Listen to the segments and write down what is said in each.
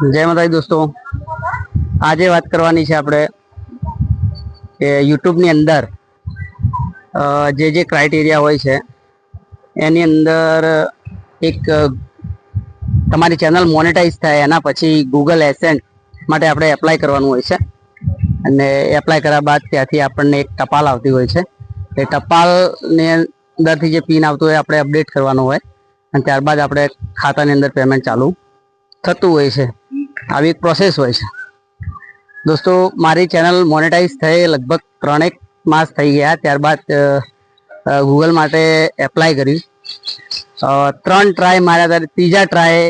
જય માતાજી દોસ્તો. આજે વાત કરવાની છે આપણે કે યુટ્યુબની અંદર જે જે ક્રાઇટેરિયા હોય છે, એની અંદર એક તમારી ચેનલ મોનેટાઈઝ થાય, એના પછી ગૂગલ એસેન્ટ માટે આપણે એપ્લાય કરવાનું હોય છે. અને એપ્લાય કર્યા બાદ ત્યાંથી આપણને એક ટપાલ આવતી હોય છે. એ ટપાલની અંદરથી જે પિન આવતું હોય, આપણે અપડેટ કરવાનું હોય. અને ત્યારબાદ આપણે ખાતાની અંદર પેમેન્ટ ચાલુ થતું હોય છે. આવી એક પ્રોસેસ હોય છે. દોસ્તો, મારી ચેનલ મોનેટાઈઝ થઈ લગભગ ત્રણેક માસ થઈ ગયા. ત્યારબાદ ગૂગલ માટે એપ્લાય કરી. ત્રણ ટ્રાય માર્યા ત્યારે ત્રીજા ટ્રાય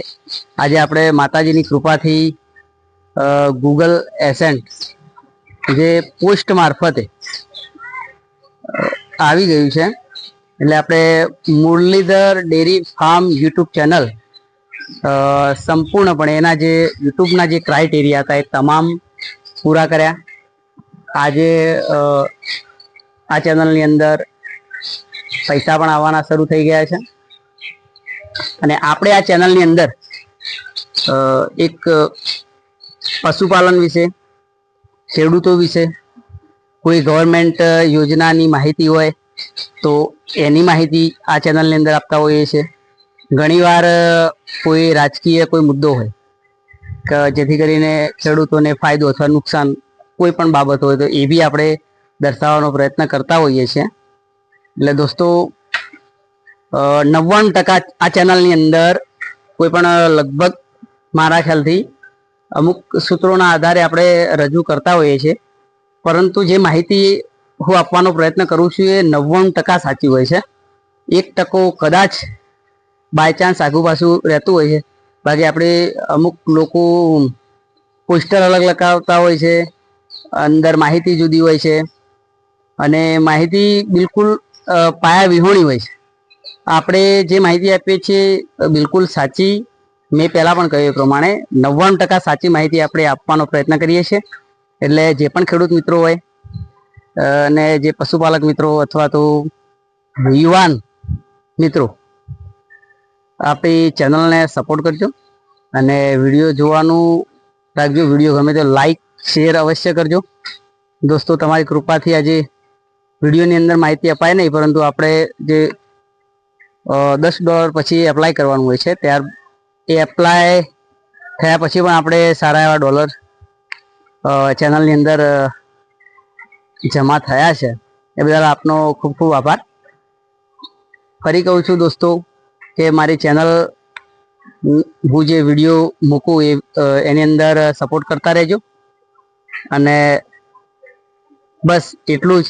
આજે આપણે માતાજીની કૃપાથી ગૂગલ એસેન્ટ જે પોસ્ટ મારફતે આવી ગયું છે. એટલે આપણે Muralidhar dairy farm YouTube channel સંપૂર્ણપણે એના જે યુટ્યુબના જે ક્રાઇટેરિયા હતા એ તમામ પૂરા કર્યા. આજે આ ચેનલની અંદર પૈસા પણ આવવાના શરૂ થઈ ગયા છે. અને આપણે આ ચેનલની અંદર એક પશુપાલન વિશે, ખેડૂતો વિશે, કોઈ ગવર્મેન્ટ યોજનાની માહિતી હોય તો એની માહિતી આ ચેનલની અંદર આપતા હોઈએ છીએ. ઘણીવાર કોઈ રાજકીય કોઈ મુદ્દો હોય, કે, જેથી કરીને ખેડૂતોને ફાયદો અથવા નુકસાન કોઈ પણ બાબત હોય તો એ બી આપણે દર્શાવવાનો પ્રયત્ન કરતા હોઈએ છીએ. એટલે દોસ્તો નવ્વાણું ટકા આ ચેનલની અંદર કોઈ પણ લગભગ મારા ખ્યાલથી અમુક સૂત્રોના આધારે આપણે રજૂ કરતા હોઈએ છીએ. પરંતુ જે માહિતી હું આપવાનો પ્રયત્ન કરું છું એ નવ્વાણું ટકા સાચી હોય છે. એક ટકો કદાચ બાય ચાન્સ આગુ પાછું રહેતું હોય છે. બાકી આપણે અમુક લોકો પોસ્ટર અલગ લગાવતા હોય છે, અંદર માહિતી જુદી હોય છે અને માહિતી બિલકુલ પાયા વિહોણી હોય છે. આપણે જે માહિતી આપીએ છીએ બિલકુલ સાચી. મેં પહેલાં પણ કહ્યું એ પ્રમાણે નવ્વાણું ટકા સાચી માહિતી આપણે આપવાનો પ્રયત્ન કરીએ છીએ. એટલે જે પણ ખેડૂત મિત્રો હોય અને જે પશુપાલક મિત્રો અથવા તો યુવાન મિત્રો આપણી ચેનલને સપોર્ટ કરજો અને વીડિયો જોવાનું રાખજો. વીડિયો ગમે તો લાઈક શેર અવશ્ય કરજો. દોસ્તો, તમારી કૃપાથી આજે વિડીયોની અંદર માહિતી અપાય નહીં, પરંતુ આપણે જે દસ ડોલર પછી એપ્લાય કરવાનું હોય છે, ત્યાર એ એપ્લાય થયા પછી પણ આપણે સારા એવા ડોલર ચેનલની અંદર જમા થયા છે. એ બદલ આપનો ખૂબ ખૂબ આભાર. ફરી કહું છું દોસ્તો કે મારી ચેનલ હું જે વીડિયો મૂકું એ એની અંદર સપોર્ટ કરતા રહેજો. અને બસ એટલું જ.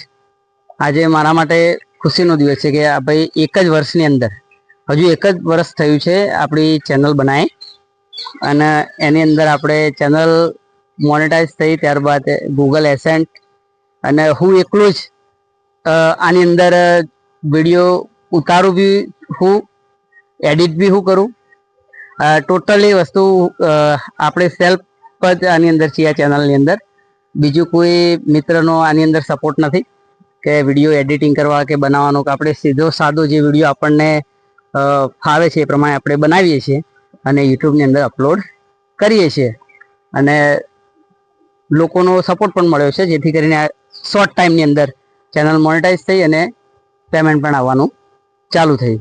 આજે મારા માટે ખુશીનો દિવસ છે કે આ ભાઈ એક જ વર્ષની અંદર, હજુ એક જ વર્ષ થયું છે આપણી ચેનલ બનાવી અને એની અંદર આપણે ચેનલ મોનેટાઈઝ થઈ ત્યારબાદ ગૂગલ એસેન્ટ અને હું એકલું જ આની અંદર વીડિયો ઉતારું બી હું. એડિટ બી હું કરું. ટોટલી વસ્તુ આપણે સેલ્ફ જ આની અંદર છીએ આ ચેનલની અંદર. બીજું કોઈ મિત્રનો આની અંદર સપોર્ટ નથી કે વીડિયો એડિટિંગ કરવા કે બનાવવાનો, કે આપણે સીધો સાદો જે વીડિયો આપણને ફાવે છે એ પ્રમાણે આપણે બનાવીએ છીએ અને યુટ્યુબની અંદર અપલોડ કરીએ છીએ. અને લોકોનો સપોર્ટ પણ મળ્યો છે, જેથી કરીને આ શોર્ટ ટાઈમની અંદર ચેનલ મોનેટાઈઝ થઈ અને પેમેન્ટ પણ આવવાનું ચાલુ થયું